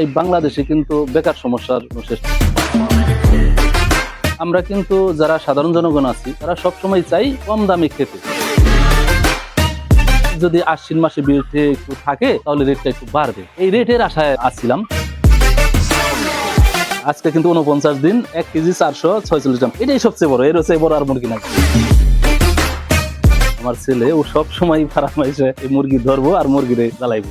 এই বাংলাদেশে কিন্তু বেকার সমস্যার শেষ আমরা কিন্তু যারা সাধারণ জনগণ আছি, তারা সবসময় চাই কম দামে খেতে। যদি আশ্বিন মাসে বিরুদ্ধে একটু থাকে, তাহলে রেটটা একটু বাড়বে। এই রেটের আশায় আসছিলাম আজকে কিন্তু উনপঞ্চাশ দিন, এক কেজি চারশো ছয়চল্লিশ গ্রাম। এটাই সবচেয়ে বড়, এর হচ্ছে বড় আর মুরগি না আমার ছেলে, ও সব সময় ফারাম এসে এই মুরগি ধরবো আর মুরগিরে জ্বালাইবো।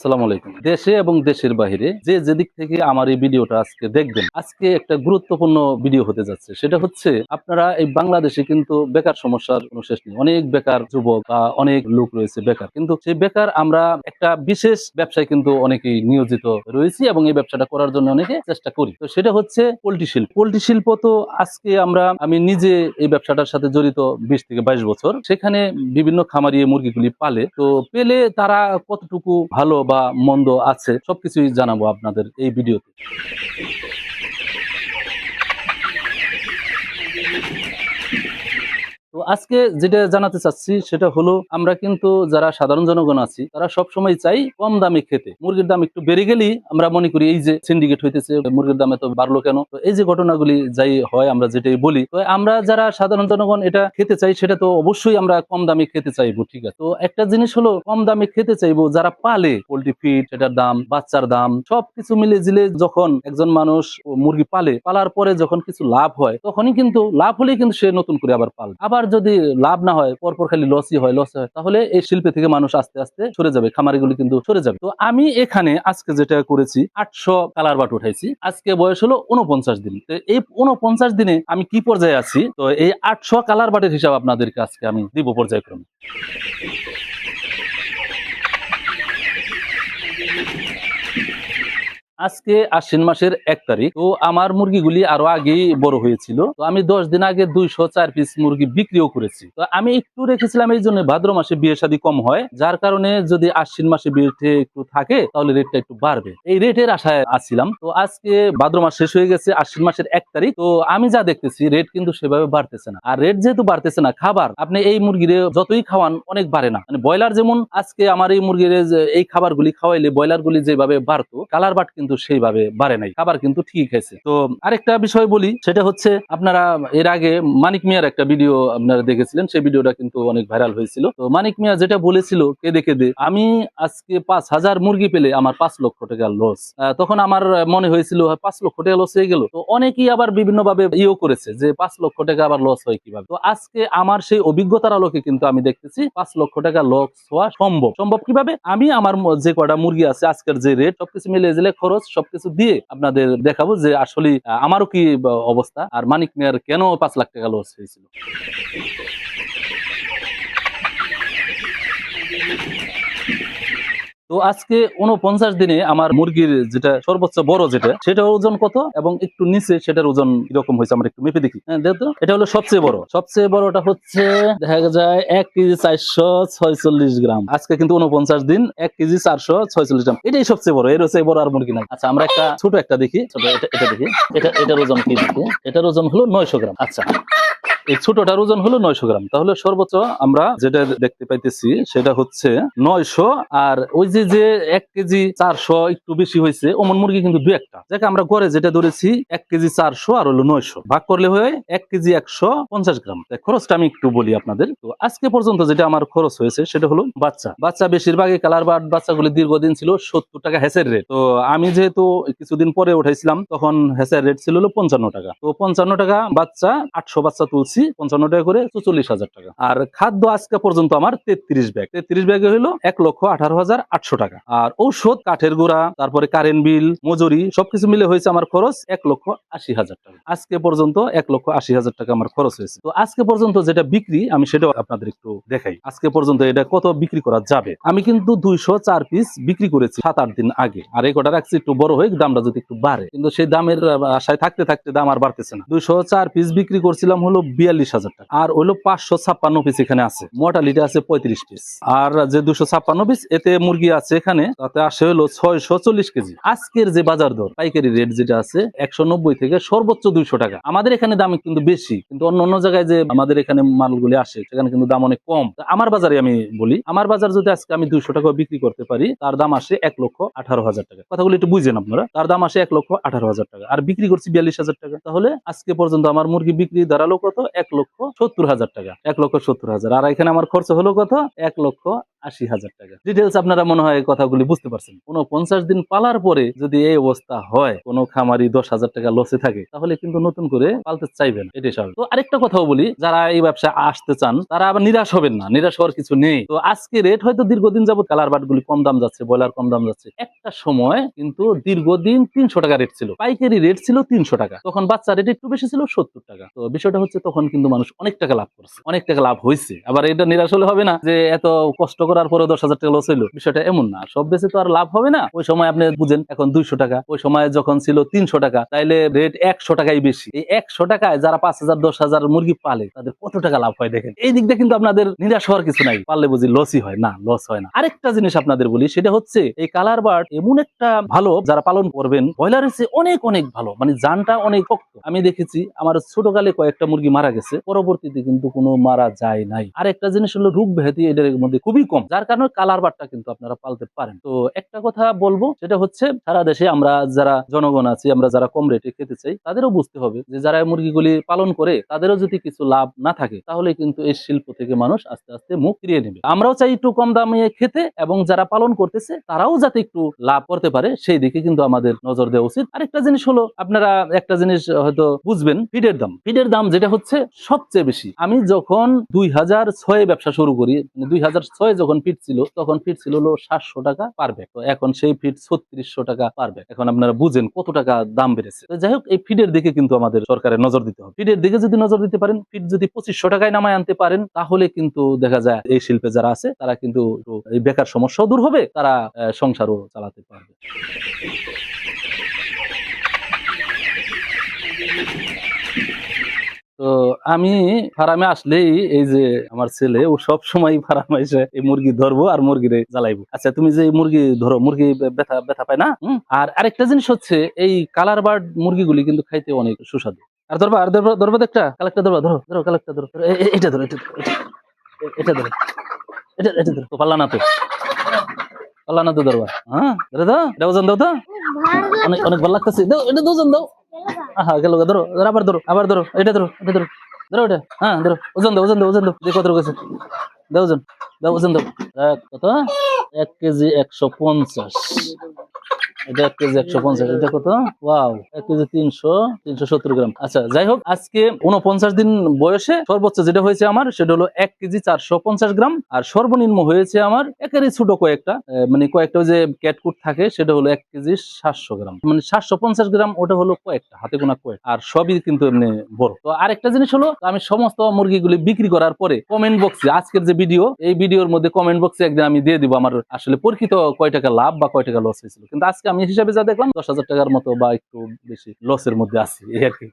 আসসালামু আলাইকুম। দেশে এবং দেশের বাইরে যে যেদিক থেকে আমার এই ভিডিওটা আজকে দেখবেন, আজকে একটা গুরুত্বপূর্ণ ভিডিও হতে যাচ্ছে। সেটা হচ্ছে আপনারা এই বাংলাদেশে কিন্তু বেকার সমস্যার কোনো শেষ নেই। অনেক বেকার যুবক বা অনেক লোক রয়েছে বেকার। কিন্তু সেই বেকার আমরা একটা বিশেষ ব্যবসায় কিন্তু অনেকেই নিয়োজিত রয়েছি এবং এই ব্যবসাটা করার জন্য অনেকে চেষ্টা করি। তো সেটা হচ্ছে পোল্ট্রি শিল্প। পোল্ট্রি শিল্প তো আজকে আমরা, আমি নিজে এই ব্যবসাটার সাথে জড়িত বিশ থেকে বাইশ বছর। সেখানে বিভিন্ন খামারিয়ে মুরগিগুলি পালে। তো পেলে তারা কতটুকু ভালো বা মন্দ আছে সবকিছুই জানাব আপনাদের এই ভিডিওতে। তো আজকে যেটা জানাতে চাচ্ছি, সেটা হলো আমরা কিন্তু যারা সাধারণ জনগণ আছি, তারা সব সময় চাই কম দামে খেতে। মুরগির দাম একটু বেড়ে গেলেই আমরা মনে করি এই যে সিন্ডিকেট হইতেছে, মুরগির দামে তো বাড়লো কেন? তো এই যে ঘটনাগুলি যাই হয়, আমরা যেটাই বলি, তো আমরা যারা সাধারণ জনগণ এটা খেতে চাই, সেটা তো অবশ্যই আমরা কম দামে খেতে চাইব, ঠিক আছে? তো একটা জিনিস হলো, কম দামে খেতে চাইব যারা পালে, পোল্ট্রি ফিড সেটার দাম, বাচ্চার দাম, সবকিছু মিলে জিলে যখন একজন মানুষ মুরগি পালে, পালার পরে যখন কিছু লাভ হয়, তখনই কিন্তু লাভ হলেই কিন্তু সে নতুন করে আবার পাল আবার যদি লাভ না হয়, পরপর খালি লসই হয় লস হয়, তাহলে এই শিল্পে থেকে মানুষ আস্তে আস্তে সরে যাবে, খামারিগুলি কিন্তু সরে যাবে। তো আমি এখানে আজকে যেটা করেছি, আটশো কালার বাট উঠাইছি। আজকে বয়স হলো উনপঞ্চাশ দিন। তো এই উনপঞ্চাশ দিনে আমি কি পর্যায়ে আছি? তো এই আটশো কালার বাটের হিসাব আপনাদেরকে আজকে আমি দিব পর্যায়ক্রমে। আজকে আশ্বিন মাসের এক তারিখ। তো আমার মুরগিগুলি আরও আগেই বড় হয়েছিল। তো আমি দশ দিন আগে দুইশো চার পিস মুরগি বিক্রিও করেছি। তো আমি একটু রেখেছিলাম এই জন্য ভাদ্র মাসে বিয়ে শাদী কম হয়। যার কারণে যদি আশ্বিন মাসে বিয়েতে একটু থাকে, তাহলে রেটটা একটু বাড়বে। এই রেটের আশায় আসছিলাম তো আজকে ভাদ্র মাস শেষ হয়ে গেছে, আশ্বিন মাসের এক তারিখ। তো আমি যা দেখতেছি রেট কিন্তু সেভাবে বাড়তেছে না। আর রেট যেহেতু বাড়তেছে না, খাবার, আপনি এই মুরগিরে যতই খাওয়ান, অনেক বাড়ে না। মানে ব্রয়লার যেমন আজকে আমার এই মুরগির এই খাবারগুলি খাওয়াইলে ব্রয়লার গুলি যেভাবে বাড়তো কালার বাট কিন্তু সেইভাবে বাড়ে নাই। খাবার কিন্তু ঠিক আছে তো আরেকটা বিষয় বলি, সেটা হচ্ছে আপনারা এর আগে মানিক মিয়ার একটা ভিডিও আপনারা দেখেছিলেন, সেই ভিডিওটা কিন্তু অনেক ভাইরাল হয়েছিল। তো মানিক মিয়া যেটা বলেছিল, কেঁদে কেঁদে, আমি আজকে পাঁচ হাজার মুরগি পেলে আমার পাঁচ লক্ষ টাকা লস তখন আমার মনে হয়েছিল পাঁচ লক্ষ টাকা লস হয়ে গেল। তো অনেকেই আবার বিভিন্ন ভাবে ইয়েও করেছে, যে পাঁচ লক্ষ টাকা আবার লস হয় কীভাবে? তো আজকে আমার সেই অভিজ্ঞতার আলোকে কিন্তু আমি দেখতেছি, পাঁচ লক্ষ টাকা লস হওয়া সম্ভব। সম্ভব কীভাবে? আমি আমার যে কটা মুরগি আছে, আজকের যে রেট সবকিছু মিলে জেলে খরচ সবকিছু দিয়ে আপনাদের দেখাবো যে আসলে আমারও কি অবস্থা আর মানিক মেয়ার কেন পাঁচ লাখ টাকা লস হয়েছিল? তো আজকে উনপঞ্চাশ দিনে আমার মুরগির যেটা সর্বোচ্চ বড় যেটা সেটা ওজন কত এবং একটু নিচে সেটার ওজন কীরকম হয়েছে আমরা একটু মেপে দেখি। হ্যাঁ দেখো এটা হলো সবচেয়ে বড়। সবচেয়ে বড়টা হচ্ছে, দেখা যায় এক কেজি চারশো ছয়চল্লিশ গ্রাম। আজকে কিন্তু উনপঞ্চাশ দিন এক কেজি চারশো ছয়চল্লিশ গ্রাম। এটাই সবচেয়ে বড়। এর হচ্ছে বড় আর মুরগি নাই। আচ্ছা আমরা একটা ছোট একটা দেখি। ছোট এটা দেখি। এটা, এটার ওজন কি দেখি? এটার ওজন হলো নয়শো গ্রাম। আচ্ছা। এই ছোটটার ওজন হলো নয়শো গ্রাম। তাহলে সর্বোচ্চ আমরা যেটা দেখতে পাইতেছি, সেটা হচ্ছে নয়শো আর ওই যে যে এক কেজি চারশো একটু বেশি হয়েছে অমন মুরগি কিন্তু দু একটা। যাকে, আমরা ঘরে যেটা ধরেছি, এক কেজি চারশো আর হলো নয়শো। ভাগ করলে হয়ে এক কেজি একশো পঞ্চাশ গ্রাম। খরচটা আমি একটু বলি আপনাদের। তো আজকে পর্যন্ত যেটা আমার খরচ হয়েছে, সেটা হলো বাচ্চা। বাচ্চা বেশিরভাগই কালার বাট বাচ্চাগুলি দীর্ঘদিন ছিল সত্তর টাকা হেসের রেট। তো আমি যেহেতু কিছুদিন পরে উঠাইছিলাম, তখন হেসের রেট ছিল হলো পঞ্চান্ন টাকা। তো পঞ্চান্ন টাকা বাচ্চা, আটশো বাচ্চা তুলছি। পঞ্চান্ন টাকা করে চল্লিশ হাজার টাকা। আর খাদ্য আজকে পর্যন্ত আমার তেত্রিশ ব্যাগ। তেত্রিশ ব্যাগে হলো এক লক্ষ আঠারো হাজার আটশো টাকা। আর ঔষধ, কাঠের গুঁড়া, তারপরে কারেন্ট বিল মজুরি, সবকিছু মিলে হয়েছে আমার খরচ এক লক্ষ আশি হাজার টাকা। আজকে পর্যন্ত এক লক্ষ আশি হাজার টাকা আমার খরচ হয়েছে। তো আজকে পর্যন্ত যেটা বিক্রি, আমি সেটাও আপনাদের একটু দেখাই। আজকে পর্যন্ত এটা কত বিক্রি করা যাবে? আমি কিন্তু দুইশো চার পিস বিক্রি করেছি সাত আট দিন আগে। আর এই কটা রাখছি একটু বড় হয়ে, দামটা যদি একটু বাড়ে। কিন্তু সেই দামের আশায় থাকতে থাকতে দাম আর বাড়তেছে না। দুইশো চার পিস বিক্রি করছিলাম হলো বিয়াল্লিশ হাজার টাকা। আর হলো পাঁচশো ছাপ্পান্ন পিস এখানে আছে। মোটালিটি আছে পঁয়ত্রিশ পিস আর যে দুশো ছাপ্পান্ন পিস এতে মুরগি আছে এখানে, তাতে আসে হলো ছয়শো চল্লিশ কেজি। আজকের যে বাজার দর, পাইকারি রেট যেটা আছে, একশো নব্বই থেকে সর্বোচ্চ দুইশো টাকা। আমাদের এখানে দাম কিন্তু বেশি, কিন্তু অন্য অন্য জায়গায় যে আমাদের এখানে মালগুলি আসে, সেখানে কিন্তু দাম অনেক কম। আমার বাজারে আমি বলি, আমার বাজার যদি আজকে আমি দুইশো টাকা বিক্রি করতে পারি, তার দাম আসে এক লক্ষ আঠারো হাজার টাকা। কথাগুলো একটু বুঝেন আপনারা, তার দাম আসে এক লক্ষ আঠারো হাজার টাকা। আর বিক্রি করছি বিয়াল্লিশ হাজার টাকা। তাহলে আজকে পর্যন্ত আমার মুরগি বিক্রি দাঁড়াল কত? এক লক্ষ সত্তর হাজার টাকা। এক লক্ষ সত্তর হাজার। আর এখানে আমার খরচ হলো কত? এক লক্ষ আশি হাজার টাকা। ডিটেলস আপনারা মনে হয় কথাগুলি বুঝতে পারছেন। কোন পঞ্চাশ দিন পালার পরে যদি এই অবস্থা হয়, কোন খামারি দশ হাজার টাকা লসে থাকে, তাহলে কিন্তু নতুন করে পালতে চাইবেন এটাই স্বাভাবিক। তো আরেকটা কথাও বলি, যারা এই ব্যবসায় আসতে চান, তারা আবার নিরাশ হবেন না। নিরাশ হওয়ার কিছু নেই। তো আজকে রেট হয়তো দীর্ঘদিন যাবত কালার বাট গুলি কম দাম যাচ্ছে, ব্রয়লার কম দাম যাচ্ছে। একটা সময় কিন্তু দীর্ঘদিন তিনশো টাকা রেট ছিল। পাইকারি রেট ছিল তিনশো টাকা। তখন বাচ্চা রেট একটু বেশি ছিল সত্তর টাকা। তো বিষয়টা হচ্ছে তখন কিন্তু মানুষ অনেক টাকা লাভ করছে। অনেক টাকা লাভ হয়েছে আবার এটা নিরাশ হলে হবে না যে এত কষ্ট করার পরে দশ হাজার টাকা লস হইল। বিষয়টা এমন না। সব বেশি তো আর লাভ হবে না। ওই সময় আপনি বুঝেন, এখন দুইশো টাকা। ওই সময় যখন ছিল তিনশো টাকা, তাইলে রেট একশো টাকাই বেশি। এই একশো টাকায় যারা পাঁচ হাজার, দশ হাজার মুরগি পালে, তাদের কত টাকা লাভ হয় দেখেন? এই দিকটা কিন্তু আপনাদের নিরাশ হওয়ার কিছু নাই। পারলে বুঝি লসই হয়। না লস হয় না। আরেকটা জিনিস আপনাদের বলি, সেটা হচ্ছে এই কালার বার্ড এমন একটা ভালো, যারা পালন করবেন ব্রয়লারের চেয়ে অনেক অনেক ভালো। মানে জানটা অনেক শক্ত আমি দেখেছি, আমার ছোটকালে কয়েকটা মুরগি মারা গেছে। পরবর্তীতে কিন্তু কোনো মারা যায় নাই। আর একটা জিনিস হলো রোগ ব্যাধি, এটার মধ্যে খুবই কম। যার কারণে কালার বারটা কিন্তু আপনারা পালতে পারেন। তো একটা কথা বলব, সেটা হচ্ছে সারা দেশে আমরা যারা জনগণ আছি, আমরা যারা কম রেটে খেতে চাই, তাদেরও বুঝতে হবে যে যারা মুরগিগুলি পালন করে, তাদেরও যদি কিছু লাভ না থাকে, তাহলে কিন্তু এই শিল্প থেকে মানুষ আস্তে আস্তে মুখ ফিরিয়ে নেবে। আমরাও চাই একটু কম দামে খেতে, এবং যারা পালন করতেছে, তারাও যাতে একটু লাভ করতে পারে, সেই দিকে কিন্তু আমাদের নজর দেওয়া উচিত। আরেকটা জিনিস হলো, আপনারা একটা জিনিস হয়তো বুঝবেন ফিডের দাম। ফিডের দাম যেটা হচ্ছে সবচেয়ে বেশি। আমি যখন দুই হাজার ছয়ে ব্যবসা শুরু করি মানে দুই হাজার ছয়ে ফিট ছিল, তখন ফিট ছিল হলো সাতশো টাকা পার ব্যাগ তো এখন সেই ফিট ছত্রিশশো টাকা পার ব্যাগ এখন আপনারা বুঝেন কত টাকা দাম বেড়েছে। তো যাই হোক, এই ফিডের দিকে কিন্তু আমাদের সরকারের নজর দিতে হবে। ফিডের দিকে যদি নজর দিতে পারেন ফিট যদি পঁচিশশো টাকায় নামায় আনতে পারেন, তাহলে কিন্তু দেখা যায় এই শিল্পে যারা আছে, তারা কিন্তু এই বেকার সমস্যাও দূর হবে, তারা সংসারও চালাতে পারবে। তো আমি ফার্মে আসলেই এই যে আমার ছেলে ও সব সময় ফার্মে এসে এই মুরগি ধরবো আর মুরগিরে জ্বালাইবো। আচ্ছা তুমি যে মুরগি ধরো মুরগি ব্যথা ব্যথা পায় না? আর আরেকটা জিনিস হচ্ছে এই কালার বার্ড মুরগিগুলি কিন্তু খাইতে অনেক সুস্বাদু। আর ধরবা আর ধরবা একটা? কালেক্টর ধরবা ধরো ধরো কালেক্টর ধরো এটা ধরো এটা ধরো, এটা- ধরো এটা এটা ধরো। পাল্লা না তো? পাল্লা না তো ধরবা হ্যাঁ? ধরো দাও এটা ওজন দাও তো? অনেক অনেক ভালো লাগতেছে। দাও এটা তো ওজন দাও। আহা গেল ধরো আবার ধরো আবার ধরো, এটা ধরো এটা ধরো ধরো এটা হ্যাঁ ধরো, ওজন দাও ওজন দাও, ওজন যে কত রয়েছে দাও ওজন দাও, ওজন কত? এক কেজি একশো পঞ্চাশ। কয়েকটা হাতে কয়েক আর সবই কিন্তু এমনি বড়। তো আরেকটা জিনিস হলো, আমি সমস্ত মুরগিগুলি বিক্রি করার পরে কমেন্ট বক্সে আজকের যে ভিডিও এই ভিডিওর মধ্যে কমেন্ট বক্সে একদিন আমি দিয়ে দিব আমার আসলে পরিচিত কয় টাকা লাভ বা কয় টাকা লস হয়েছিল। কিন্তু আজকে আমি হিসাবে যা দেখলাম, দশ হাজার টাকার মতো বা একটু বেশি লসের মধ্যে আছি, এই আর কি।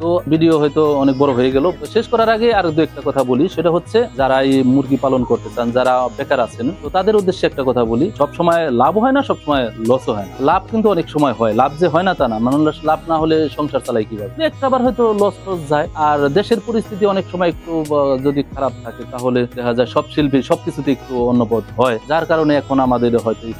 তো ভিডিও হয়তো অনেক বড় হয়ে গেল। শেষ করার আগে আর দু একটা কথা বলি। সেটা হচ্ছে, যারা এই মুরগি পালন করতে চান, যারা বেকার আছেন, তো তাদের উদ্দেশ্যে একটা কথা বলি। সব সময় লাভ হয় না সব সময় লসও হয় না। লাভ কিন্তু অনেক সময় হয়। লাভ যে হয় না তা না। মানুষ লাভ না হলে সংসার চালাই কীভাবে? একটা বার হয়তো লস টস যায়। আর দেশের পরিস্থিতি অনেক সময় একটু যদি খারাপ থাকে, তাহলে দেখা যায় সব শিল্পী সবকিছুতে একটু অন্নপদ হয়। যার কারণে এখন আমাদের হয়তো এই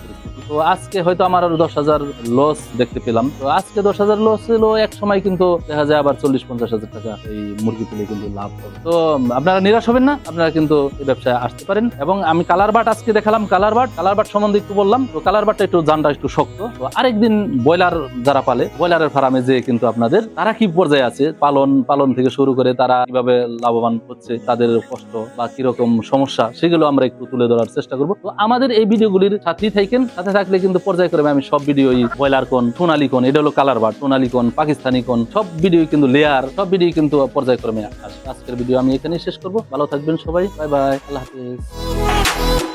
তো আজকে হয়তো আমার দশ হাজার লস দেখতে পেলাম। তো আজকে দশ হাজার লস হলো এক সময় কিন্তু দেখা যায় আবার চল্লিশ পঞ্চাশ হাজার টাকা এই মুরগি তুলে কিন্তু লাভ হবে। তো, আপনারা নিরাশ হবেন না, আপনারা কিন্তু এই ব্যবসায় আসতে পারেন। এবং আমি কালার বাট আজকে দেখালাম কালার বাট কালার বাট সম্বন্ধে একটু বললাম। তো কালার বাটটা একটু জানটা একটু শক্ত। তো, আরেকদিন ব্রয়লার যারা পালে, ব্রয়লারের ফার্মে যে কিন্তু আপনাদের, তারা কি পর্যায়ে আছে? পালন পালন থেকে শুরু করে তারা কীভাবে লাভবান হচ্ছে, তাদের কষ্ট বা কীরকম সমস্যা, সেগুলো আমরা একটু তুলে ধরার চেষ্টা করব। তো, আমাদের এই ভিডিওগুলির সাথেই থাকেন। সাথে থাকলে কিন্তু পর্যায়ক্রমে আমি সব ভিডিওই ব্রয়লার কোন সোনালি কোন এটা হলো কালার বাট সোনালি কোন পাকিস্তানি কোন সব ভিডিও কিন্তু লেয়ার সব ভিডিও কিন্তু পর্যায়ক্রমে আসবে। আজকের ভিডিও আমি এখানেই শেষ করব। ভালো থাকবেন সবাই। বাই বাই আল্লাহ হাফিজ।